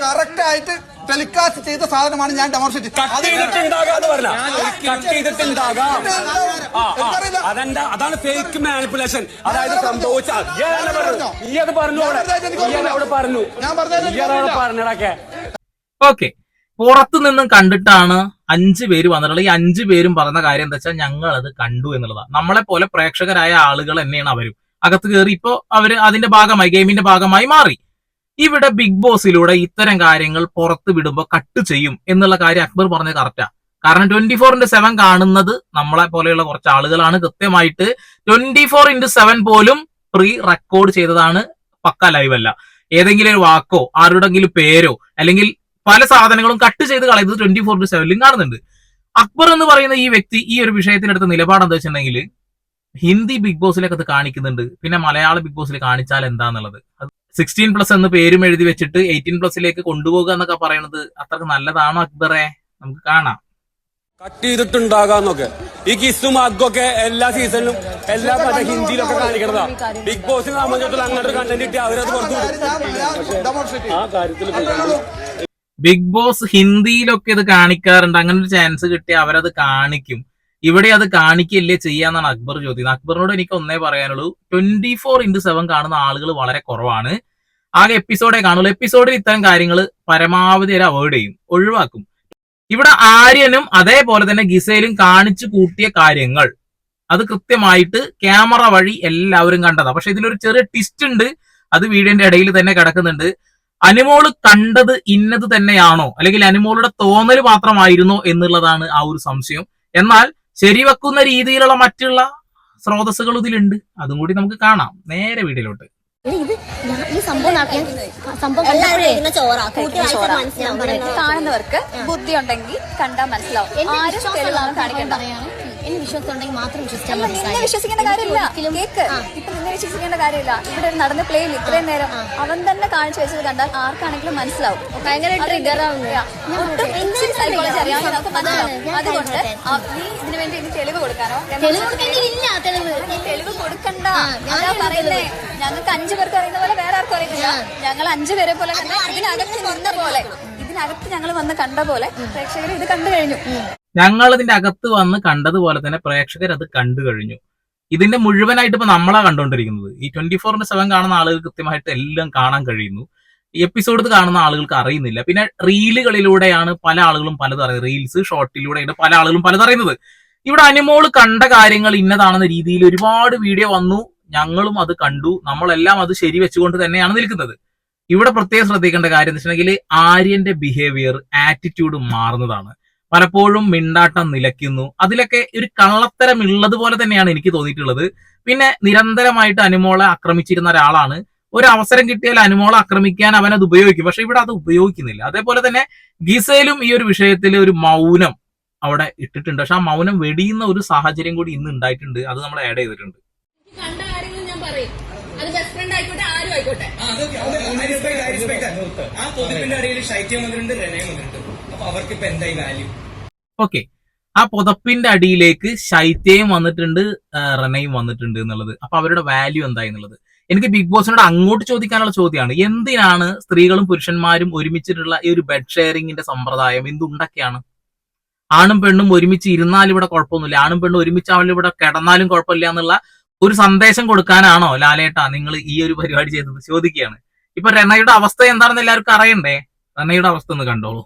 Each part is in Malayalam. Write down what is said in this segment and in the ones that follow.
കറക്റ്റ് ആയിട്ട് ടെലികാസ്റ്റ് ചെയ്ത സാധനമാണ് ഞാൻ ഡെമോൺസ്ട്രേറ്റ് അതാണ് ഫേക്ക് മാനിപ്പുലേഷൻ അതായത് പറഞ്ഞു. പറഞ്ഞു? ഓക്കെ. പുറത്തു നിന്നും കണ്ടിട്ടാണ് അഞ്ചു പേര് വന്നിട്ടുള്ളത്. ഈ അഞ്ചു പേരും പറഞ്ഞ കാര്യം എന്താ വെച്ചാൽ ഞങ്ങൾ അത് കണ്ടു എന്നുള്ളതാണ്. നമ്മളെ പോലെ പ്രേക്ഷകരായ ആളുകൾ തന്നെയാണ് അവരും. അകത്ത് കയറി ഇപ്പോ അവർ അതിന്റെ ഭാഗമായി ഗെയിമിന്റെ ഭാഗമായി മാറി. ഇവിടെ ബിഗ് ബോസിലൂടെ ഇത്തരം കാര്യങ്ങൾ പുറത്ത് വിടുമ്പോൾ കട്ട് ചെയ്യും എന്നുള്ള കാര്യം അക്ബർ പറഞ്ഞത് കറക്റ്റാ കാരണം ട്വന്റി ഫോർ ഇന്റു സെവൻ കാണുന്നത് നമ്മളെ പോലെയുള്ള കുറച്ച് ആളുകളാണ്. കൃത്യമായിട്ട് ട്വന്റി ഫോർ ഇന്റു സെവൻ പോലും പ്രീ റെക്കോർഡ് ചെയ്തതാണ് പക്ക ലൈവ് അല്ല. ഏതെങ്കിലും ഒരു വാക്കോ ആരുടെങ്കിലും പേരോ അല്ലെങ്കിൽ പല സാധനങ്ങളും കട്ട് ചെയ്ത് കളയുന്നത് ട്വന്റി ഫോർ ഇന്റു സെവനിലും കാണുന്നുണ്ട്. അക്ബർ എന്ന് പറയുന്ന ഈ വ്യക്തി ഈ ഒരു വിഷയത്തിനടുത്ത് നിലപാട് വെച്ചിട്ടുണ്ടെങ്കിൽ ഹിന്ദി ബിഗ് ബോസിലൊക്കെ അത് കാണിക്കുന്നുണ്ട്. പിന്നെ മലയാള ബിഗ് ബോസിൽ കാണിച്ചാൽ എന്താന്നുള്ളത്? സിക്സ്റ്റീൻ പ്ലസ് എന്ന് പേരും എഴുതി വെച്ചിട്ട് എയ്റ്റീൻ പ്ലസിലേക്ക് കൊണ്ടുപോകുക എന്നൊക്കെ പറയുന്നത് അത്രയ്ക്ക് നല്ലതാണോ അക്ബറെ? നമുക്ക് കാണാം. കട്ട് ചെയ്തിട്ടുണ്ടാകാന്നൊക്കെ. ഈ കിസ്സും അഗ്ഗൊക്കെ എല്ലാ സീസണിലും എല്ലാ മറ്റേ ഹിന്ദിയിലൊക്കെ കാണിക്കണതാ. ബിഗ് ബോസിനെ സംബന്ധിച്ചിടത്തോളം അങ്ങനത്തെ കണ്ടന്റ് കിട്ടി അവരത് പുറത്തു ആ കാര്യത്തിൽ ബിഗ് ബോസ് ഹിന്ദിയിലൊക്കെ ഇത് കാണിക്കാറുണ്ട്. അങ്ങനെ ഒരു ചാൻസ് കിട്ടി അവരത് കാണിക്കും. ഇവിടെ അത് കാണിക്കല്ലേ ചെയ്യാന്നാണ് അക്ബർ ചോദിക്കുന്നത്. അക്ബറിനോട് എനിക്ക് ഒന്നേ പറയാനുള്ളൂ. ട്വന്റി ഫോർ ഇന്റു സെവൻ കാണുന്ന ആളുകൾ വളരെ കുറവാണ്. ആകെ എപ്പിസോഡേ കാണുള്ളൂ. എപ്പിസോഡിൽ ഇത്തരം കാര്യങ്ങൾ പരമാവധി അവർ അവോയ്ഡ് ചെയ്യും. ഒഴിവാക്കും. ഇവിടെ ആര്യനും അതേപോലെ തന്നെ ഗിസയിലും കാണിച്ചു കൂട്ടിയ കാര്യങ്ങൾ. അത് കൃത്യമായിട്ട് ക്യാമറ വഴി എല്ലാവരും കണ്ടതാണ് പക്ഷെ ഇതിലൊരു ചെറിയ ട്വിസ്റ്റ് ഉണ്ട്. അത് വീടിന്റെ ഇടയിൽ തന്നെ കിടക്കുന്നുണ്ട്. അനുമോൾ കണ്ടത് ഇന്നത് തന്നെയാണോ? അല്ലെങ്കിൽ അനുമോളുടെ തോന്നൽ മാത്രമായിരുന്നോ എന്നുള്ളതാണ് ആ ഒരു സംശയം. എന്നാൽ ശരിവെക്കുന്ന രീതിയിലുള്ള മറ്റുള്ള സ്രോതസ്സുകൾ ഇതിലുണ്ട്. അതും കൂടി നമുക്ക് കാണാം. നേരെ വീട്ടിലോട്ട്. ഇത് ഈ സംഭവം സംഭവം കാണുന്നവർക്ക് ബുദ്ധി ഉണ്ടെങ്കിൽ കണ്ടാൽ മനസ്സിലാവും ആരും കാണിക്കണ്ട. എന്നെ വിശ്വാസം മാത്രം വിശ്വസിച്ചാൽ നിന്നെ വിശ്വസിക്കേണ്ട കാര്യമില്ല. കേക്ക്. ഇപ്പൊ നിന്നെ വിശ്വസിക്കേണ്ട കാര്യമില്ല. ഇവിടെ നടന്ന പ്ലേയിൽ ഇത്രയും നേരം അവൻ തന്നെ കാണിച്ചു വെച്ചത് കണ്ടാൽ ആർക്കാണെങ്കിലും മനസ്സിലാവും. എന്താണ് അറിയാവുന്ന നമുക്ക് മനസ്സിലാവും. അതുകൊണ്ട് നീ ഇതിനു വേണ്ടി ഇനി തെളിവ് കൊടുക്കാനോ? തെളിവ് കൊടുക്കണ്ട. ഞാൻ പറയുന്നേ. ഞങ്ങൾക്ക് അഞ്ചു പേർക്ക് അറിയുന്ന പോലെ വേറെ ആർക്കും അറിയില്ല. ഞങ്ങൾ അഞ്ചു പേരെ പോലെ ഇതിനകത്ത് വന്ന പോലെ. ഇതിനകത്ത് ഞങ്ങൾ വന്ന് കണ്ട പോലെ പ്രേക്ഷകർ ഇത് കണ്ടു കഴിഞ്ഞു. ഞങ്ങൾ ഇതിന്റെ അകത്ത് വന്ന് കണ്ടതുപോലെ തന്നെ പ്രേക്ഷകർ അത് കണ്ടു കഴിഞ്ഞു. ഇതിന്റെ മുഴുവനായിട്ട് ഇപ്പൊ നമ്മളാ കണ്ടുകൊണ്ടിരിക്കുന്നത് ഈ ട്വന്റി ഫോറിന്റെ സെവൻ കാണുന്ന ആളുകൾ കൃത്യമായിട്ട് എല്ലാം കാണാൻ കഴിയുന്നു. ഈ എപ്പിസോഡ് കാണുന്ന ആളുകൾക്ക് അറിയുന്നില്ല. പിന്നെ റീലുകളിലൂടെയാണ് പല ആളുകളും പലത് അറിയുന്നത്. റീൽസ് ഷോർട്ടിലൂടെയാണ് പല ആളുകളും പലത് അറിയുന്നത്. ഇവിടെ അനുമോൾ കണ്ട കാര്യങ്ങൾ ഇന്നതാണെന്ന രീതിയിൽ ഒരുപാട് വീഡിയോ വന്നു. ഞങ്ങളും അത് കണ്ടു. നമ്മളെല്ലാം അത് ശരി വെച്ചുകൊണ്ട് തന്നെയാണ് നിൽക്കുന്നത്. ഇവിടെ പ്രത്യേകം ശ്രദ്ധിക്കേണ്ട കാര്യം എന്ന് വെച്ചിട്ടുണ്ടെങ്കിൽ ആര്യന്റെ ബിഹേവിയർ ആറ്റിറ്റ്യൂഡ് മാറുന്നതാണ്. പലപ്പോഴും മിണ്ടാട്ടം നിലയ്ക്കുന്നു. അതിലൊക്കെ ഒരു കള്ളത്തരം ഉള്ളത് പോലെ തന്നെയാണ് എനിക്ക് തോന്നിയിട്ടുള്ളത്. പിന്നെ നിരന്തരമായിട്ട് അനുമോളെ ആക്രമിച്ചിരുന്ന ഒരാളാണ്. ഒരു അവസരം കിട്ടിയാൽ അനുമോളെ ആക്രമിക്കാൻ അവൻ അത് ഉപയോഗിക്കും. പക്ഷെ ഇവിടെ അത് ഉപയോഗിക്കുന്നില്ല. അതേപോലെ തന്നെ ഗീസയിലും ഈ ഒരു വിഷയത്തിൽ ഒരു മൗനം അവിടെ ഇട്ടിട്ടുണ്ട്. പക്ഷെ ആ മൗനം വെടിയുന്ന ഒരു സാഹചര്യം കൂടി ഇന്ന് ഉണ്ടായിട്ടുണ്ട്. അത് നമ്മൾ ആഡ് ചെയ്തിട്ടുണ്ട്. കണ്ട കാര്യങ്ങൾ ഞാൻ പറയും. അത് ബെസ്റ്റ് ഫ്രണ്ട് ആയിക്കോട്ടെ ആരും ആയിക്കോട്ടെ. ആ പൊതുപ്പിന്റെ അടിയിൽ ശൈത്യം അപ്പൊ അവർക്ക് ഇപ്പൊ എന്തായി വാല്യൂ ഓക്കെ ആ പുതപ്പിന്റെ അടിയിലേക്ക് ശൈത്യയും വന്നിട്ടുണ്ട് റണയും വന്നിട്ടുണ്ട് എന്നുള്ളത്. അപ്പൊ അവരുടെ വാല്യൂ എന്തായി എന്നുള്ളത്. എനിക്ക് ബിഗ് ബോസിനോട് അങ്ങോട്ട് ചോദിക്കാനുള്ള ചോദ്യമാണ്. എന്തിനാണ് സ്ത്രീകളും പുരുഷന്മാരും ഒരുമിച്ചിട്ടുള്ള ഈ ഒരു ബെഡ് ഷെയറിംഗിന്റെ സമ്പ്രദായം? എന്തുണ്ടൊക്കെയാണ് ആണും പെണ്ണും ഒരുമിച്ച് ഇരുന്നാലും ഇവിടെ കുഴപ്പമൊന്നുമില്ല. ആണും പെണ്ണും ഒരുമിച്ച് അവൾ ഇവിടെ കിടന്നാലും കുഴപ്പമില്ല എന്നുള്ള ഒരു സന്ദേശം കൊടുക്കാനാണോ ലാലേട്ടാ നിങ്ങൾ ഈ ഒരു പരിപാടി ചെയ്തത്? ചോദിക്കുകയാണ്. ഇപ്പൊ റെനയുടെ അവസ്ഥ എന്താണെന്ന് എല്ലാവർക്കും അറിയണ്ടേ? റെനയുടെ അവസ്ഥ ഒന്ന് കണ്ടോളൂ.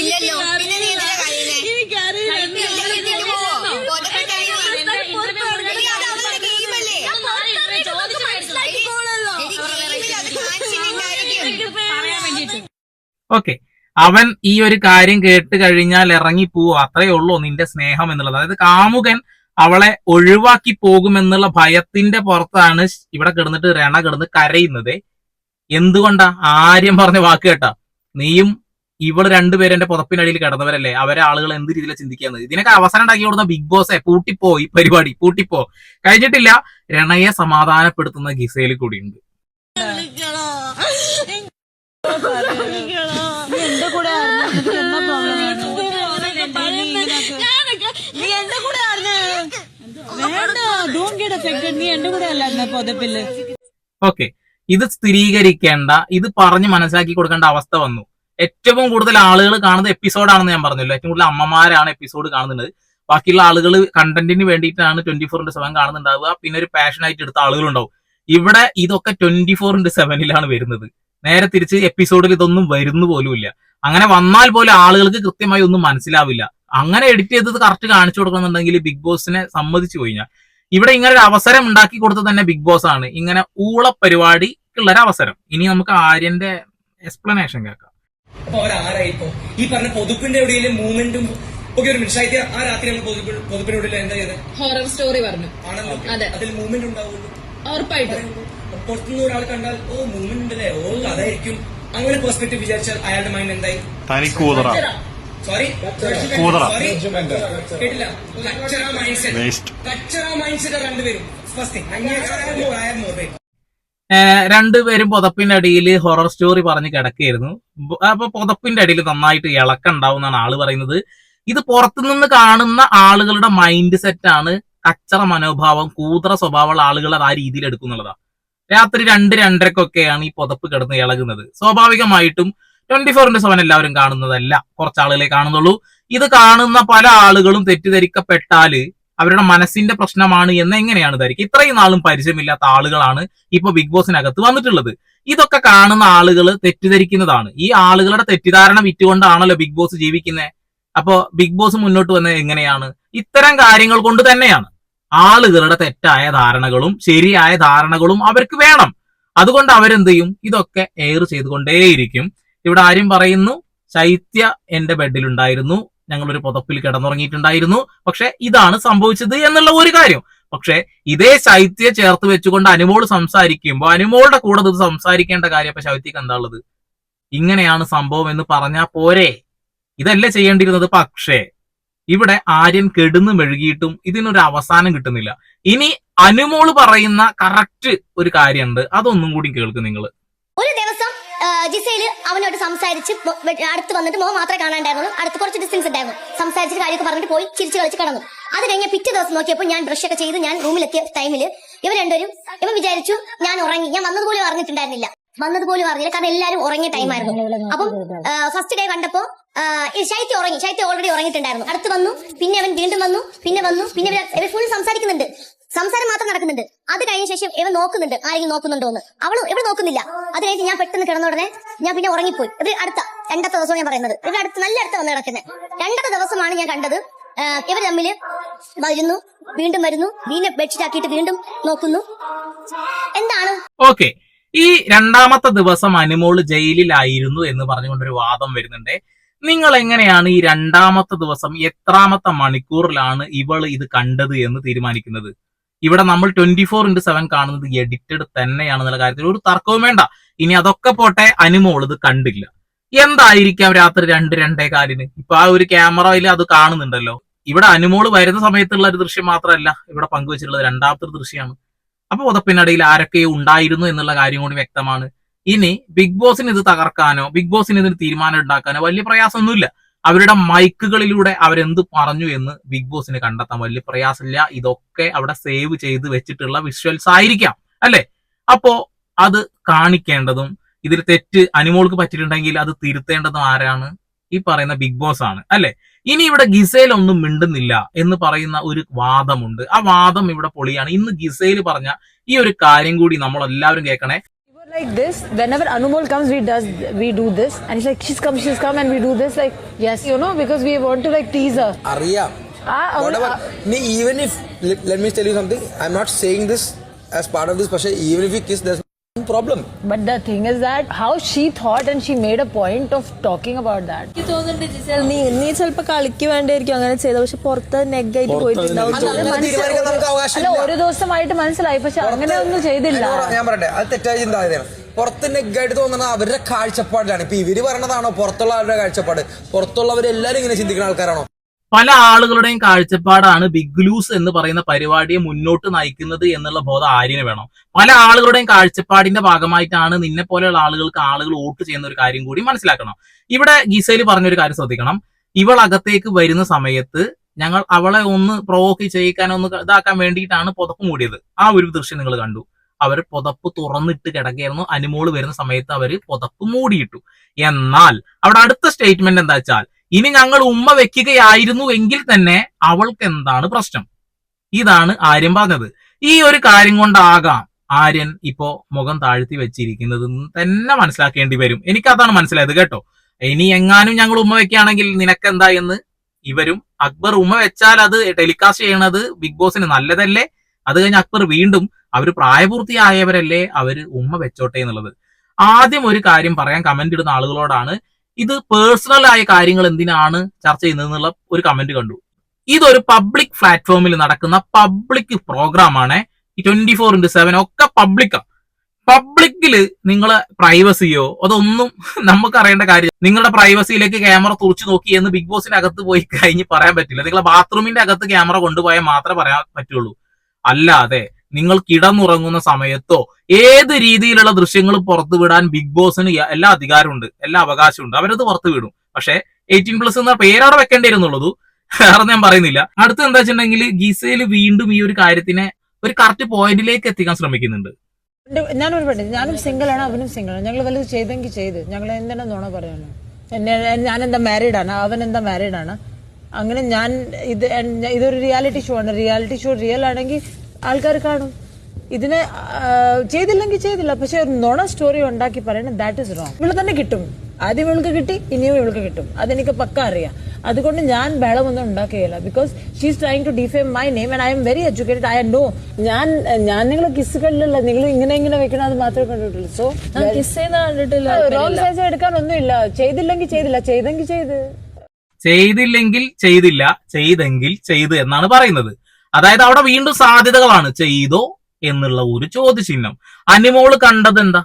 ഇല്ലല്ലോ. പിന്നെ നീ എന്തിനാ കരയുന്നേ? ഗെയിമിൽ അത് കാണിച്ചിട്ടുണ്ടായിരിക്കും. ഓക്കെ. അവൻ ഈ ഒരു കാര്യം കേട്ട് കഴിഞ്ഞാൽ ഇറങ്ങി പോവും അത്രയേ ഉള്ളൂ നിന്റെ സ്നേഹം എന്നുള്ളത്. അതായത് കാമുകൻ അവളെ ഒഴിവാക്കി പോകുമെന്നുള്ള ഭയത്തിന്റെ പുറത്താണ് ഇവിടെ കിടന്നിട്ട് രണ കിടന്ന് കരയുന്നത്. എന്തുകൊണ്ടാ? ആര്യം പറഞ്ഞ വാക്ക് കേട്ടാ. നീയും ഇവൾ രണ്ടുപേരും എന്റെ പുതപ്പിനടിയിൽ കിടന്നവരല്ലേ? അവരെ ആളുകൾ എന്ത് രീതിയിലാണ് ചിന്തിക്കുന്നത് ഇതിനൊക്കെ അവസരം ഉണ്ടാക്കി കൊടുത്ത ബിഗ് ബോസെ പൂട്ടിപ്പോ ഈ പരിപാടി? പൂട്ടിപ്പോ. കഴിഞ്ഞിട്ടില്ല. രണയെ സമാധാനപ്പെടുത്തുന്ന ഗിസയിൽ കൂടിയുണ്ട് നീ എന്റെ കൂടെ അറിഞ്ഞ നീ ഓക്കെ ഇത് സ്ഥിരീകരിക്കേണ്ട ഇത് പറഞ്ഞ് മനസ്സിലാക്കി കൊടുക്കേണ്ട അവസ്ഥ വന്നു. ഏറ്റവും കൂടുതൽ ആളുകൾ കാണുന്നത് എപ്പിസോഡാണെന്ന് ഞാൻ പറഞ്ഞല്ലോ. ഏറ്റവും കൂടുതൽ അമ്മമാരാണ് എപ്പിസോഡ് കാണുന്നത്. ബാക്കിയുള്ള ആളുകൾ കണ്ടന്റിന് വേണ്ടിയിട്ടാണ് ട്വന്റി ഫോർ ഇന്റു സെവൻ കാണുന്നുണ്ടാവുക. പിന്നെ ഒരു പാഷൻ ആയിട്ട് എടുത്ത ആളുകളുണ്ടാവും. ഇവിടെ ഇതൊക്കെ ട്വന്റി ഫോർ ഇന്റു സെവനിലാണ് വരുന്നത്. നേരെ തിരിച്ച് എപ്പിസോഡിൽ ഇതൊന്നും വരുന്നു പോലുമില്ല. അങ്ങനെ വന്നാൽ പോലും ആളുകൾക്ക് കൃത്യമായി ഒന്നും മനസ്സിലാവില്ല. അങ്ങനെ എഡിറ്റ് ചെയ്തത് കറക്റ്റ് കാണിച്ചു കൊടുക്കണമെന്നുണ്ടെങ്കിൽ ബിഗ് ബോസിനെ സമ്മതിച്ചു കഴിഞ്ഞാൽ ഇവിടെ ഇങ്ങനെ ഒരു അവസരം ഉണ്ടാക്കി കൊടുത്തത് തന്നെ ബിഗ് ബോസ് ആണ്. ഇങ്ങനെ ഊള പരിപാടിക്കുള്ള ഒരു അവസരം ഇനി നമുക്ക് ആര്യന്റെ എക്സ്പ്ലനേഷൻ കേൾക്കാം. അപ്പൊ അവരാരായി ഈ പറഞ്ഞ പൊതുപ്പിന്റെ എവിടെയും മൂവ്മെന്റും ഒക്കെ ഒരു മിനിറ്റ് ആ രാത്രി നമ്മൾ പൊതുപ്പിന്റെ എവിടെയും എന്താ ചെയ്തത് ഹൊറർ സ്റ്റോറി പറഞ്ഞു. ആണല്ലോ. അതെ. അതിൽ മൂവ്മെന്റ് ഉണ്ടാവുള്ളൂ ഉറപ്പായിട്ടും. പുറത്തുനിന്ന് ഒരാൾ കണ്ടാൽ ഓ മൂവ്മെന്റ് ഉണ്ടല്ലേ? ഓ അതായിരിക്കും. അങ്ങനെ പെർസ്പെക്ടീവ് വിചാരിച്ചാൽ അയാളുടെ മൈൻഡ് എന്തായി? തനിക്ക് സോറി പേരും സോറി കേട്ടില്ല. കച്ചറ മൈൻഡ് സെറ്റ് വേസ്റ്റ് കച്ചറ മൈൻഡ് സെറ്റ് രണ്ടുപേരും ഫസ്റ്റ് തിങ് ഏഹ് രണ്ടുപേരും പുതപ്പിന്റെ അടിയിൽ ഹൊറർ സ്റ്റോറി പറഞ്ഞ് കിടക്കുകയായിരുന്നു അപ്പൊ പുതപ്പിന്റെ അടിയിൽ നന്നായിട്ട് ഇളക്കുണ്ടാവും എന്നാണ് ആൾ പറയുന്നത്. ഇത് പുറത്തുനിന്ന് കാണുന്ന ആളുകളുടെ മൈൻഡ് സെറ്റ് ആണ് കച്ചറ മനോഭാവം കൂതറ സ്വഭാവമുള്ള ആളുകൾ അത് ആ രീതിയിൽ എടുക്കുന്നുള്ളതാ. രാത്രി രണ്ട് രണ്ടരക്കൊക്കെയാണ് ഈ പുതപ്പ് കിടന്ന് ഇളകുന്നത്. സ്വാഭാവികമായിട്ടും ട്വന്റി ഫോർ ഇന്റു സെവൻ എല്ലാവരും കാണുന്നതല്ല. കുറച്ച് ആളുകളെ കാണുന്നുള്ളൂ. ഇത് കാണുന്ന പല ആളുകളും തെറ്റിദ്ധരിക്കപ്പെട്ടാൽ അവരുടെ മനസ്സിന്റെ പ്രശ്നമാണ് എന്ന് എങ്ങനെയാണ് ധരിക്കുക? ഇത്രയും നാളും പരിചയമില്ലാത്ത ആളുകളാണ് ഇപ്പൊ ബിഗ് ബോസിനകത്ത് വന്നിട്ടുള്ളത്. ഇതൊക്കെ കാണുന്ന ആളുകൾ തെറ്റിദ്ധരിക്കുന്നതാണ്. ഈ ആളുകളുടെ തെറ്റിദ്ധാരണ വിറ്റുകൊണ്ടാണല്ലോ ബിഗ് ബോസ് ജീവിക്കുന്നത് അപ്പോ ബിഗ് ബോസ് മുന്നോട്ട് വന്നത് എങ്ങനെയാണ്? ഇത്തരം കാര്യങ്ങൾ കൊണ്ട് തന്നെയാണ്. ആളുകളുടെ തെറ്റായ ധാരണകളും ശരിയായ ധാരണകളും അവർക്ക് വേണം. അതുകൊണ്ട് അവരെന്ത് ചെയ്യും? ഇതൊക്കെ എയർ ചെയ്തുകൊണ്ടേയിരിക്കും. ഇവിടെ ആരും പറയുന്നു ശൈത്യ എന്റെ ബെഡിലുണ്ടായിരുന്നു ഞങ്ങൾ ഒരു പുതപ്പിൽ കിടന്നുറങ്ങിയിട്ടുണ്ടായിരുന്നു പക്ഷെ ഇതാണ് സംഭവിച്ചത് എന്നുള്ള ഒരു കാര്യം. പക്ഷെ ഇതേ ശൈത്യ ചേർത്ത് വെച്ചുകൊണ്ട് അനുമോൾ സംസാരിക്കുമ്പോൾ അനുമോളുടെ കൂടെ ഇത് സംസാരിക്കേണ്ട കാര്യം അപ്പൊ ശൈത്യക്ക് എന്താ ഉള്ളത്? ഇങ്ങനെയാണ് സംഭവം എന്ന് പറഞ്ഞാ പോരെ. ഇതല്ലേ ചെയ്യേണ്ടിയിരുന്നത്? പക്ഷേ ഇവിടെ ആര്യൻ കെടുന്ന് മെഴുകിയിട്ടും ഇതിനൊരു അവസാനം കിട്ടുന്നില്ല. ഇനി അനുമോൾ പറയുന്ന കറക്റ്റ് ഒരു കാര്യമുണ്ട്. അതൊന്നും കൂടി കേൾക്കും നിങ്ങൾ ജിസയിൽ അവനോട് സംസാരിച്ച് മൊ- അടുത്ത് വന്നിട്ട് മോൻ മാത്രമേ കാണാണ്ടായിരുന്നുള്ളൂ. അടുത്ത് കുറച്ച് ഡിസ്റ്റൻസ് ഉണ്ടായിരുന്നു. സംസാരിച്ചിട്ട് കാര്യമൊക്കെ പറഞ്ഞിട്ട് പോയി ചിരിച്ച് കളിച്ച് കടന്നു. അത് കഴിഞ്ഞ പിറ്റേ ദിവസം നോക്കിയപ്പോൾ ഞാൻ ബ്രഷ് ഒക്കെ ചെയ്ത് ഞാൻ റൂമിലെത്തിയ ടൈമിൽ ഇവർ രണ്ടുപേരും ഇവൻ വിചാരിച്ചു ഞാൻ ഉറങ്ങി. ഞാൻ വന്നതുപോലും അറിഞ്ഞിട്ടുണ്ടായിരുന്നില്ല വന്നതുപോലും അറിഞ്ഞില്ല കാരണം എല്ലാവരും ഉറങ്ങിയ ടൈമായിരുന്നു അപ്പം ഫസ്റ്റ് ഡേ കണ്ടപ്പോ ശൈത്യം ഉറങ്ങി. ശൈത്യ ഓൾറെഡി ഉറങ്ങിയിട്ടുണ്ടായിരുന്നു. അടുത്ത് വന്നു പിന്നെ അവൻ വീണ്ടും വന്നു പിന്നെ വന്നു പിന്നെ ഫുൾ സംസാരിക്കുന്നുണ്ട്. സംസാരം മാത്രം നടക്കുന്നുണ്ട്. അത് കഴിഞ്ഞ ശേഷം ഇവൻ നോക്കുന്നുണ്ട്. ആരെങ്കിലും നോക്കുന്നുണ്ടോ എന്ന്. അവൾ ഇവിടെ നോക്കുന്നില്ല. അത് കഴിഞ്ഞ് ഞാൻ പെട്ടെന്ന് കിടന്ന ഉടനെ ഞാൻ പിന്നെ ഉറങ്ങിപ്പോയി. ഇത് അടുത്ത രണ്ടത്തെ ദിവസം ഞാൻ പറയുന്നത്. ഇവിടെ അടുത്ത് നല്ല അടുത്ത് വന്ന് കിടക്കുന്നത് രണ്ടത്തെ ദിവസമാണ് ഞാൻ കണ്ടത്. ഇവർ തമ്മിൽ വരുന്നു വീണ്ടും വരുന്നു വീണ്ടും ബെഡ്ഷീറ്റ് ആക്കിയിട്ട് വീണ്ടും നോക്കുന്നു. എന്താണ്? ഓക്കെ ഈ രണ്ടാമത്തെ ദിവസം അനുമോൾ ജയിലിലായിരുന്നു എന്ന് പറഞ്ഞുകൊണ്ടൊരു വാദം വരുന്നുണ്ട്. നിങ്ങൾ എങ്ങനെയാണ് ഈ രണ്ടാമത്തെ ദിവസം എത്രാമത്തെ മണിക്കൂറിലാണ് ഇവൾ ഇത് കണ്ടത് എന്ന് തീരുമാനിക്കുന്നത്? ഇവിടെ നമ്മൾ ട്വന്റി ഫോർ ഇന്റു സെവൻ കാണുന്നത് എഡിറ്റഡ് തന്നെയാണെന്നുള്ള കാര്യത്തിൽ ഒരു തർക്കവും വേണ്ട. ഇനി അതൊക്കെ പോട്ടെ അനുമോൾ ഇത് കണ്ടില്ല. എന്തായിരിക്കാം രാത്രി രണ്ട് രണ്ടേ കാലിന്? ഇപ്പൊ ആ ഒരു ക്യാമറയിൽ അത് കാണുന്നുണ്ടല്ലോ. ഇവിടെ അനുമോൾ വരുന്ന സമയത്തുള്ള ഒരു ദൃശ്യം മാത്രമല്ല ഇവിടെ പങ്കുവച്ചിട്ടുള്ളത് രണ്ടാമത്തെ ദൃശ്യമാണ്. അപ്പൊ പുതപ്പിനടിയിൽ ആരൊക്കെ ഉണ്ടായിരുന്നു എന്നുള്ള കാര്യം കൂടി വ്യക്തമാണ്. ഇനി ബിഗ് ബോസിന് ഇത് തകർക്കാനോ ബിഗ് ബോസിന് ഇതിന് തീരുമാനം ഉണ്ടാക്കാനോ വലിയ പ്രയാസമൊന്നുമില്ല. അവരുടെ മൈക്കുകളിലൂടെ അവരെന്ത് പറഞ്ഞു എന്ന് ബിഗ് ബോസിന് കണ്ടെത്താൻ വലിയ പ്രയാസമില്ല. ഇതൊക്കെ അവിടെ സേവ് ചെയ്ത് വെച്ചിട്ടുള്ള വിഷ്വൽസ് ആയിരിക്കാം അല്ലെ? അപ്പോ അത് കാണിക്കേണ്ടതും ഇതിൽ തെറ്റ് അനുമോൾക്ക് പറ്റിയിട്ടുണ്ടെങ്കിൽ അത് തിരുത്തേണ്ടതും ആരാണ്? ഈ പറയുന്ന ബിഗ് ബോസ് ആണ് അല്ലെ? ഇനി ഇവിടെ ഗിസേൽ ഒന്നും മിണ്ടുന്നില്ല എന്ന് പറയുന്ന ഒരു വാദമുണ്ട്. ആ വാദം ഇവിടെ പൊളിയാണ്. ഇന്ന് ഗിസേൽ പറഞ്ഞ ഈ ഒരു കാര്യം കൂടി നമ്മൾ എല്ലാവരും കേൾക്കണേ. like this. Whenever Anumol comes, we does we do this, and he's like, she's come, she's come, and we do this. Like yes, you know, because we want to like tease her. Arya. Ah, oh, Whatever. Ah. Nee, even if let, let me tell you something. I'm not saying this as part of this, Pasha. Even if we kiss, there's there problem but the thing is that how she thought and she made a point of talking about that. എനിക്ക് തോന്നുന്നുണ്ട് ജിസേൽ നീ നീ ചിലപ്പോ കളിക്ക് വേണ്ടായിരിക്കും അങ്ങനെ ചെയ്ത പക്ഷെ പുറത്ത് നെഗായിട്ട് പോയിട്ടുണ്ടാവും തീരുമാനിക്കാൻ നമുക്ക് അല്ല അവകാശമില്ല ഒരു ദിവസമായിട്ട് മനസ്സിലായി. പക്ഷെ അങ്ങനെ ഒന്നും ചെയ്തില്ല. ഞാൻ പറയട്ടെ. അത് തെറ്റായ ചിന്താഗതിയാണ്. പുറത്ത് നെഗായിട്ട് തോന്നുന്നത് അവരുടെ കാഴ്ചപ്പാടിലാണ്. ഇപ്പൊ ഇവർ പറയണതാണോ പുറത്തുള്ള അവരുടെ കാഴ്ചപ്പാട്? പുറത്തുള്ളവരെല്ലാരും ഇങ്ങനെ ചിന്തിക്കുന്ന ആൾക്കാരാണോ? പല ആളുകളുടെയും കാഴ്ചപ്പാടാണ് ബിഗ് ലൂസ് എന്ന് പറയുന്ന പരിപാടിയെ മുന്നോട്ട് നയിക്കുന്നത് എന്നുള്ള ബോധം ആര്യന് വേണം. പല ആളുകളുടെയും കാഴ്ചപ്പാടിന്റെ ഭാഗമായിട്ടാണ് നിന്നെ പോലെയുള്ള ആളുകൾക്ക് ആളുകൾ വോട്ട് ചെയ്യുന്ന ഒരു കാര്യം കൂടി മനസ്സിലാക്കണം. ഇവിടെ ഗീസയിൽ പറഞ്ഞൊരു കാര്യം ശ്രദ്ധിക്കണം. ഇവൾ അകത്തേക്ക് വരുന്ന സമയത്ത് ഞങ്ങൾ അവളെ ഒന്ന് പ്രൊവോക്ക് ചെയ്യിക്കാൻ ഒന്ന് ഇതാക്കാൻ വേണ്ടിയിട്ടാണ് പുതപ്പ് മൂടിയത്. ആ ഒരു ദൃശ്യം നിങ്ങൾ കണ്ടു. അവർ പുതപ്പ് തുറന്നിട്ട് കിടക്കുകയായിരുന്നു. അനുമോൾ വരുന്ന സമയത്ത് അവർ പുതപ്പ് മൂടിയിട്ടു. എന്നാൽ അവിടെ അടുത്ത സ്റ്റേറ്റ്മെന്റ് എന്താ വെച്ചാൽ ഇനി ഞങ്ങൾ ഉമ്മ വെക്കുകയായിരുന്നു എങ്കിൽ തന്നെ അവൾക്ക് എന്താണ് പ്രശ്നം? ഇതാണ് ആര്യൻ പറഞ്ഞത്. ഈ ഒരു കാര്യം കൊണ്ടാകാം ആര്യൻ ഇപ്പോ മുഖം താഴ്ത്തി വെച്ചിരിക്കുന്നത് തന്നെ മനസ്സിലാക്കേണ്ടി വരും. എനിക്കതാണ് മനസ്സിലായത് കേട്ടോ. ഇനി എങ്ങാനും ഞങ്ങൾ ഉമ്മ വെക്കുകയാണെങ്കിൽ നിനക്ക് എന്താ എന്ന്? ഇവരും അക്ബർ ഉമ്മ വെച്ചാൽ അത് ടെലികാസ്റ്റ് ചെയ്യണത് ബിഗ് ബോസിന് നല്ലതല്ലേ? അത് കഴിഞ്ഞ് അക്ബർ വീണ്ടും അവർ പ്രായപൂർത്തിയായവരല്ലേ അവർ ഉമ്മ വെച്ചോട്ടെ എന്നുള്ളത്. ആദ്യം ഒരു കാര്യം പറയാൻ കമന്റ് ഇടുന്ന ആളുകളോടാണ് ഇത് പേഴ്സണൽ ആയ കാര്യങ്ങൾ എന്തിനാണ് ചർച്ച ചെയ്യുന്നത് എന്നുള്ള ഒരു കമന്റ് കണ്ടു. ഇതൊരു പബ്ലിക് പ്ലാറ്റ്ഫോമിൽ നടക്കുന്ന പബ്ലിക് പ്രോഗ്രാമാണ് ട്വന്റി ഫോർ ഇന്റു സെവൻ ഒക്കെ പബ്ലിക്കാണ് പബ്ലിക്കിൽ നിങ്ങളെ പ്രൈവസിയോ അതൊന്നും നമുക്ക് അറിയേണ്ട കാര്യം. നിങ്ങളുടെ പ്രൈവസിയിലേക്ക് ക്യാമറ തുറച്ചു നോക്കി എന്ന് ബിഗ് ബോസിന്റെ അകത്ത് പോയി കഴിഞ്ഞ് പറയാൻ പറ്റില്ല. നിങ്ങളെ ബാത്റൂമിന്റെ അകത്ത് ക്യാമറ കൊണ്ടുപോയാൽ മാത്രമേ പറയാൻ പറ്റുള്ളൂ. അല്ലാതെ നിങ്ങൾ കിടന്നുറങ്ങുന്ന സമയത്തോ ഏത് രീതിയിലുള്ള ദൃശ്യങ്ങൾ പുറത്തു വിടാൻ ബിഗ് ബോസിന് എല്ലാ അധികാരമുണ്ട് എല്ലാ അവകാശമുണ്ട് അവരത് പുറത്തു വിടും. പക്ഷേ എയ്റ്റീൻ പ്ലസ് എന്ന പേരവിടെ വെക്കേണ്ടി വരുന്നുള്ളൂ. വേറെ ഞാൻ പറയുന്നില്ല. അടുത്ത എന്താ വെച്ചിട്ടുണ്ടെങ്കിൽ ഗീസയിൽ വീണ്ടും ഈ ഒരു കാര്യത്തിനെ ഒരു കറക്റ്റ് പോയിന്റിലേക്ക് എത്തിക്കാൻ ശ്രമിക്കുന്നുണ്ട്. ഞാനൊരു പെട്ടെന്ന് ഞാനും സിംഗിൾ ആണ് അവനും സിംഗിൾ ആണ്. ഞങ്ങൾ വലുത് ചെയ്തെങ്കിൽ ചെയ്ത്. ഞങ്ങൾ എന്താണ് നുണ പറയാണ്? എന്നെ ഞാൻ എന്താ മാരീഡ് ആണ് അവൻ എന്താ മാരീഡ് ആണ്? അങ്ങനെ ഞാൻ ഇത് ഇതൊരു റിയാലിറ്റി ഷോ ആണ്. റിയാലിറ്റി ഷോ റിയൽ ആണെങ്കിൽ ആൾക്കാർ കാണും. ഇതിനെ ചെയ്തില്ലെങ്കിൽ ചെയ്തില്ല. പക്ഷെ ഒരു നുണ സ്റ്റോറി ഉണ്ടാക്കി പറയണം ദാറ്റ് ഇസ് റോങ് ഇവിടെ തന്നെ കിട്ടും. ആദ്യം ഇവൾക്ക് കിട്ടി ഇനിയും ഇവൾക്ക് കിട്ടും. അതെനിക്ക് പക്ക അറിയാം. അതുകൊണ്ട് ഞാൻ ബഹളമൊന്നും ഉണ്ടാക്കുകയില്ല. Because she is trying to defame my name and I am very educated I know ഞാൻ ഞാൻ നിങ്ങളെ കിസ്സുകളിലുള്ള നിങ്ങൾ ഇങ്ങനെ ഇങ്ങനെ വെക്കണം അത് മാത്രമേ കണ്ടിട്ടുള്ളൂ. സോ കിസ് കണ്ടിട്ടില്ല. റോങ് സൈസ് എടുക്കാനൊന്നുമില്ല ചെയ്തില്ലെങ്കിൽ ചെയ്തില്ല. ചെയ്തെങ്കിൽ ചെയ്ത്. ചെയ്തില്ലെങ്കിൽ ചെയ്തില്ല. ചെയ്തെങ്കിൽ ചെയ്ത് എന്നാണ് പറയുന്നത്. അതായത് അവിടെ വീണ്ടും സാധ്യതകളാണ് ചെയ്തോ എന്നുള്ള ഒരു ചോദ്യചിഹ്നം. അനിമോൾ കണ്ടത് എന്താ?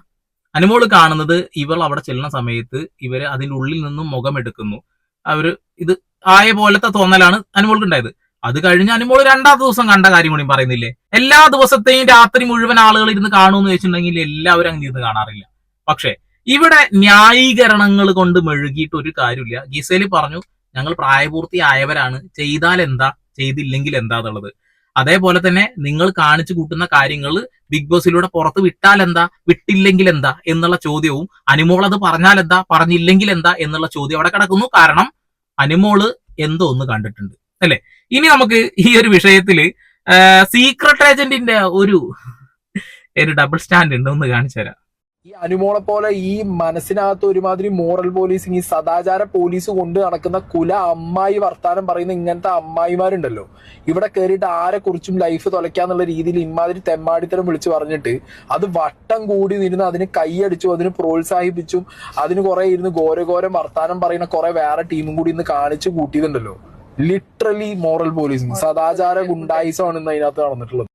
അനിമോൾ കാണുന്നത് ഇവൾ അവിടെ ചെല്ലുന്ന സമയത്ത് ഇവർ അതിന്റെ ഉള്ളിൽ നിന്നും മുഖമെടുക്കുന്നു. അവർ ഇത് ആയ പോലത്തെ തോന്നലാണ് അനുമോൾക്ക് ഉണ്ടായത്. അത് കഴിഞ്ഞ് അനിമോൾ രണ്ടാമത്തെ ദിവസം കണ്ട കാര്യം കൂടി പറയുന്നില്ലേ? എല്ലാ ദിവസത്തെയും രാത്രി മുഴുവൻ ആളുകൾ ഇരുന്ന് കാണുമെന്ന് വെച്ചിട്ടുണ്ടെങ്കിൽ എല്ലാവരും അങ്ങനെ ഇരുന്ന് കാണാറില്ല. പക്ഷെ ഇവിടെ ന്യായീകരണങ്ങൾ കൊണ്ട് മെഴുകിയിട്ട് ഒരു കാര്യമില്ല. ഗിസേലി പറഞ്ഞു ഞങ്ങൾ പ്രായപൂർത്തി ആയവരാണ് ചെയ്താൽ എന്താ? ചെയ്തില്ലെങ്കിൽ എന്താന്നുള്ളത്. അതേപോലെ തന്നെ നിങ്ങൾ കാണിച്ചു കൂട്ടുന്ന കാര്യങ്ങൾ ബിഗ് ബോസിലൂടെ പുറത്ത് വിട്ടാൽ എന്താ? വിട്ടില്ലെങ്കിൽ എന്താ? എന്നുള്ള ചോദ്യവും അനുമോൾ അത് പറഞ്ഞാൽ എന്താ? പറഞ്ഞില്ലെങ്കിൽ എന്താ? എന്നുള്ള ചോദ്യം അവിടെ കിടക്കുന്നു. കാരണം അനുമോൾ എന്തോ ഒന്ന് കണ്ടിട്ടുണ്ട്. അല്ലെ? ഇനി നമുക്ക് ഈ ഒരു വിഷയത്തിൽ സീക്രട്ട് ഏജന്റിന്റെ ഒരു ഒരു ഡബിൾ സ്റ്റാൻഡ് ഉണ്ടോ? ഒന്ന് കാണിച്ചു തരാം. ഈ അനുമോളെ പോലെ ഈ മനസ്സിനകത്ത് ഒരുമാതിരി മോറൽ പോലീസിങ് ഈ സദാചാര പോലീസ് കൊണ്ട് നടക്കുന്ന കുല അമ്മായി വർത്താനം പറയുന്ന ഇങ്ങനത്തെ അമ്മായിമാരുണ്ടല്ലോ. ഇവിടെ കയറിയിട്ട് ആരെ കുറിച്ചും ലൈഫ് തുലയ്ക്കാന്നുള്ള രീതിയിൽ ഇമാതിരി തെമ്മാടിത്തരം വിളിച്ചു പറഞ്ഞിട്ട് അത് വട്ടം കൂടി നിന്ന് അതിന് കൈയടിച്ചു അതിന് പ്രോത്സാഹിപ്പിച്ചും അതിന് കുറെ ഇരുന്ന് ഘോരഘോരം വർത്താനം പറയുന്ന കുറെ വേറെ ടീമും കൂടി ഇന്ന് കാണിച്ചു കൂട്ടിയതുണ്ടല്ലോ. ലിറ്ററലി മോറൽ പോലീസിങ് സദാചാര ഗുണ്ടായിസമാണ് ഇന്ന് അതിനകത്ത് നടന്നിട്ടുള്ളത്.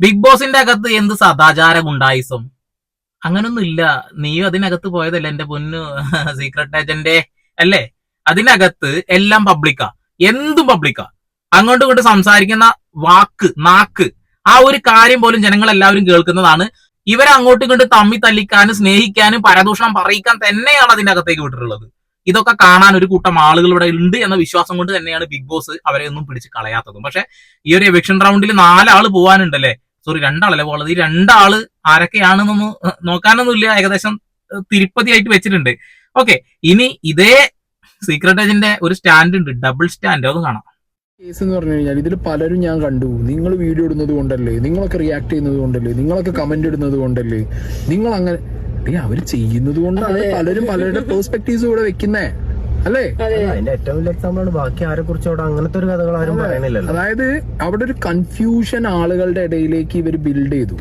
ബിഗ് ബോസിന്റെ അകത്ത് എന്ത് സദാചാര ഗുണ്ടായിസം? അങ്ങനൊന്നും ഇല്ല നീയും അതിനകത്ത് പോയതല്ല എന്റെ പൊന്നു സീക്രട്ട് ഏജന്റ് അല്ലേ? അതിനകത്ത് എല്ലാം പബ്ലിക്കാ എന്തും പബ്ലിക്കാ അങ്ങോട്ടും ഇങ്ങോട്ട് സംസാരിക്കുന്ന വാക്ക് നാക്ക് ആ ഒരു കാര്യം പോലും ജനങ്ങൾ എല്ലാവരും കേൾക്കുന്നതാണ്. ഇവരെ അങ്ങോട്ടും ഇങ്ങോട്ട് തമ്മി തല്ലിക്കാനും സ്നേഹിക്കാനും പരദൂഷണം പറയിക്കാൻ തന്നെയാണ് അതിന്റെ അകത്തേക്ക് വിട്ടിട്ടുള്ളത്. ഇതൊക്കെ കാണാൻ ഒരു കൂട്ടം ആളുകൾ ഇവിടെ ഉണ്ട് എന്ന വിശ്വാസം കൊണ്ട് തന്നെയാണ് ബിഗ് ബോസ് അവരെ ഒന്നും പിടിച്ച് കളയാത്തതും. പക്ഷെ ഈ ഒരു എവിക്ഷൻ റൗണ്ടിൽ നാലാൾ പോവാനുണ്ടല്ലേ? സോറി രണ്ടാളല്ലേ പോകുന്നത് ഈ രണ്ടാൾ ആരൊക്കെയാണെന്നൊന്നും നോക്കാനൊന്നുമില്ല. ഏകദേശം തിരുപ്പതിയായിട്ട് തിരുപ്പതി ആയിട്ട് വെച്ചിട്ടുണ്ട്. ഓക്കെ ഇനി ഇതേ സീക്രട്ട് ഏജന്റിന്റെ ഒരു സ്റ്റാൻഡ് ഉണ്ട്. ഡബിൾ സ്റ്റാൻഡ് അത് കാണാം. കേസ് എന്ന് പറഞ്ഞു കഴിഞ്ഞാൽ ഇതിൽ പലരും ഞാൻ കണ്ടു. നിങ്ങൾ വീഡിയോ ഇടുന്നത് കൊണ്ടല്ലേ? നിങ്ങളൊക്കെ റിയാക്ട് ചെയ്യുന്നത് കൊണ്ടല്ലേ? നിങ്ങളൊക്കെ കമന്റ് ഇടുന്നത് കൊണ്ടല്ലേ? നിങ്ങൾ അങ്ങനെ അവർ ചെയ്യുന്നത് കൊണ്ടാണ് പലരും പലരുടെ പേഴ്സ്പെക്ടീവ്സ് ഇവിടെ വെക്കുന്നേ. അല്ലേ? അതിന്റെ ഏറ്റവും വലിയ എക്സാമ്പിൾ ആണ് ബാക്കി ആരെ കുറിച്ച് അവിടെ അങ്ങനത്തെ ഒരു കഥകൾ ആരും പറയണില്ലല്ലോ. അതായത് അവിടെ ഒരു കൺഫ്യൂഷൻ ആളുകളുടെ ഇടയിലേക്ക് ഇവർ ബിൽഡ് ചെയ്തു.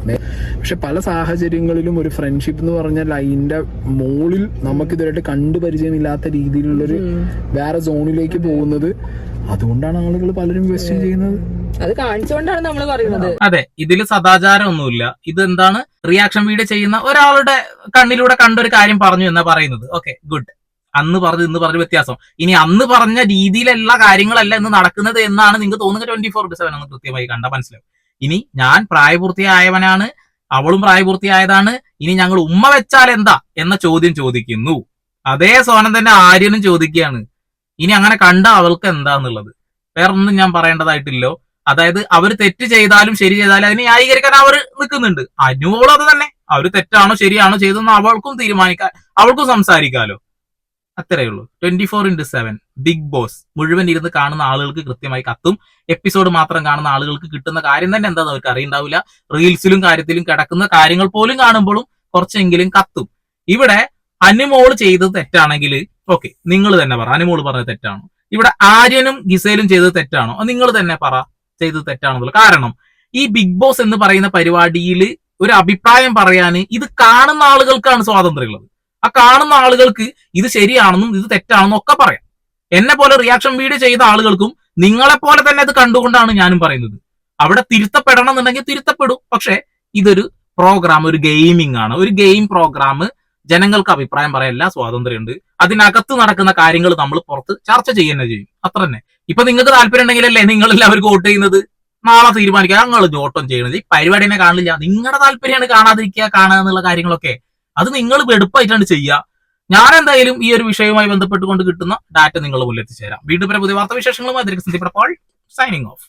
പക്ഷെ പല സാഹചര്യങ്ങളിലും ഒരു ഫ്രണ്ട്ഷിപ്പ് എന്ന് പറഞ്ഞ അതിന്റെ മോളിൽ നമുക്ക് ഇതുവരെയായിട്ട് കണ്ടു പരിചയമില്ലാത്ത രീതിയിലുള്ളൊരു വേറെ സോണിലേക്ക് പോകുന്നത്. അതുകൊണ്ടാണ് ആളുകൾ പലരും ക്വസ്റ്റ്യൻ ചെയ്യുന്നത്. അത് കാണിച്ചുകൊണ്ടാണ് നമ്മൾ പറയുന്നത്. അതെ ഇതിൽ സദാചാരം ഒന്നുമില്ല ഇത് എന്താണ്? റിയാക്ഷൻ വീഡിയോ ചെയ്യുന്ന ഒരാളുടെ കണ്ണിലൂടെ കണ്ടൊരു കാര്യം പറഞ്ഞു എന്നാ പറയുന്നത്. ഓക്കെ ഗുഡ് അന്ന് പറഞ്ഞു ഇന്ന് പറഞ്ഞ വ്യത്യാസം. ഇനി അന്ന് പറഞ്ഞ രീതിയിലുള്ള കാര്യങ്ങളല്ല ഇന്ന് നടക്കുന്നത് എന്നാണ് നിങ്ങൾക്ക് തോന്നുന്നത് ട്വന്റി ഫോർ ഇന്റു സെവൻ എന്ന് കൃത്യമായി കണ്ടാൽ മനസ്സിലാവും. ഇനി ഞാൻ പ്രായപൂർത്തിയായവനാണ് അവളും പ്രായപൂർത്തിയായതാണ് ഇനി ഞങ്ങൾ ഉമ്മ വെച്ചാൽ എന്താ എന്ന ചോദ്യം ചോദിക്കുന്നു. അതേ സോനം തന്നെ ആര്യനും ചോദിക്കുകയാണ്. ഇനി അങ്ങനെ കണ്ട അവൾക്ക് എന്താന്നുള്ളത് വേറൊന്നും ഞാൻ പറയേണ്ടതായിട്ടില്ലോ. അതായത് അവർ തെറ്റ് ചെയ്താലും ശരി ചെയ്താലും അതിനെ ന്യായീകരിക്കാൻ അവർ നിൽക്കുന്നുണ്ട്. അനുവോളം അത് തന്നെ. അവർ തെറ്റാണോ ശരിയാണോ ചെയ്തെന്ന് അവൾക്കും തീരുമാനിക്കാൻ അവൾക്കും സംസാരിക്കാലോ. അത്രയേ ഉള്ളൂ. Twenty four into seven Bigg Boss മുഴുവൻ ഇരുന്ന് കാണുന്ന ആളുകൾക്ക് കൃത്യമായി കത്തും. എപ്പിസോഡ് മാത്രം കാണുന്ന ആളുകൾക്ക് കിട്ടുന്ന കാര്യം തന്നെ എന്താണെന്ന് അവർക്ക് അറിയണ്ടാവില്ല. റീൽസിലും കാര്യത്തിലും കിടക്കുന്ന കാര്യങ്ങൾ പോലും കാണുമ്പോഴും കുറച്ചെങ്കിലും കത്തും. ഇവിടെ അനുമോൾ ചെയ്തത് തെറ്റാണെങ്കിൽ ഓക്കെ നിങ്ങൾ തന്നെ പറ. അനുമോൾ പറഞ്ഞത് തെറ്റാണോ? ഇവിടെ ആര്യനും ഗിസേലും ചെയ്തത് തെറ്റാണോ? നിങ്ങൾ തന്നെ പറ. ചെയ്തത് തെറ്റാണെന്നുള്ളത് കാരണം. ഈ ബിഗ് ബോസ് എന്ന് പറയുന്ന പരിപാടിയിൽ ഒരു അഭിപ്രായം പറയാൻ ഇത് കാണുന്ന ആളുകൾക്കാണ് സ്വാതന്ത്ര്യം ഉള്ളത് ആ കാണുന്ന ആളുകൾക്ക് ഇത് ശരിയാണെന്നും ഇത് തെറ്റാണെന്നും ഒക്കെ പറയാം. എന്നെ പോലെ റിയാക്ഷൻ വീഡിയോ ചെയ്ത ആളുകൾക്കും നിങ്ങളെ പോലെ തന്നെ അത് കണ്ടുകൊണ്ടാണ് ഞാനും പറയുന്നത്. അവിടെ തിരുത്തപ്പെടണം എന്നുണ്ടെങ്കിൽ തിരുത്തപ്പെടും. പക്ഷെ ഇതൊരു പ്രോഗ്രാം ഒരു ഗെയിമിംഗ് ആണ്. ഒരു ഗെയിം പ്രോഗ്രാം ജനങ്ങൾക്ക് അഭിപ്രായം പറയാൻ എല്ലാ സ്വാതന്ത്ര്യമുണ്ട്. അതിനകത്ത് നടക്കുന്ന കാര്യങ്ങൾ നമ്മൾ പുറത്ത് ചർച്ച ചെയ്യുന്നത് ചെയ്യും. അത്ര തന്നെ. ഇപ്പൊ നിങ്ങൾക്ക് താല്പര്യം ഉണ്ടെങ്കിലല്ലേ നിങ്ങൾ എല്ലാവർക്കും വോട്ട് ചെയ്യുന്നത്? നാളെ തീരുമാനിക്കുക ഞങ്ങൾ വോട്ടം ചെയ്യണത് ഈ പരിപാടി തന്നെ കാണില്ല. നിങ്ങളുടെ താല്പര്യമാണ് കാണാതിരിക്കുക കാണുക എന്നുള്ള കാര്യങ്ങളൊക്കെ അത് നിങ്ങൾ വെടുപ്പായിട്ടാണ് ചെയ്യുക. ഞാൻ എന്തായാലും ഈ ഒരു വിഷയവുമായി ബന്ധപ്പെട്ടുകൊണ്ട് കിട്ടുന്ന ഡാറ്റ നിങ്ങളുടെ മുന്നിൽ എത്തിച്ചേരാം. വീണ്ടും വരെ പുതിയ വാർത്താ വിശേഷങ്ങളുമായി സൈനിങ് ഓഫ്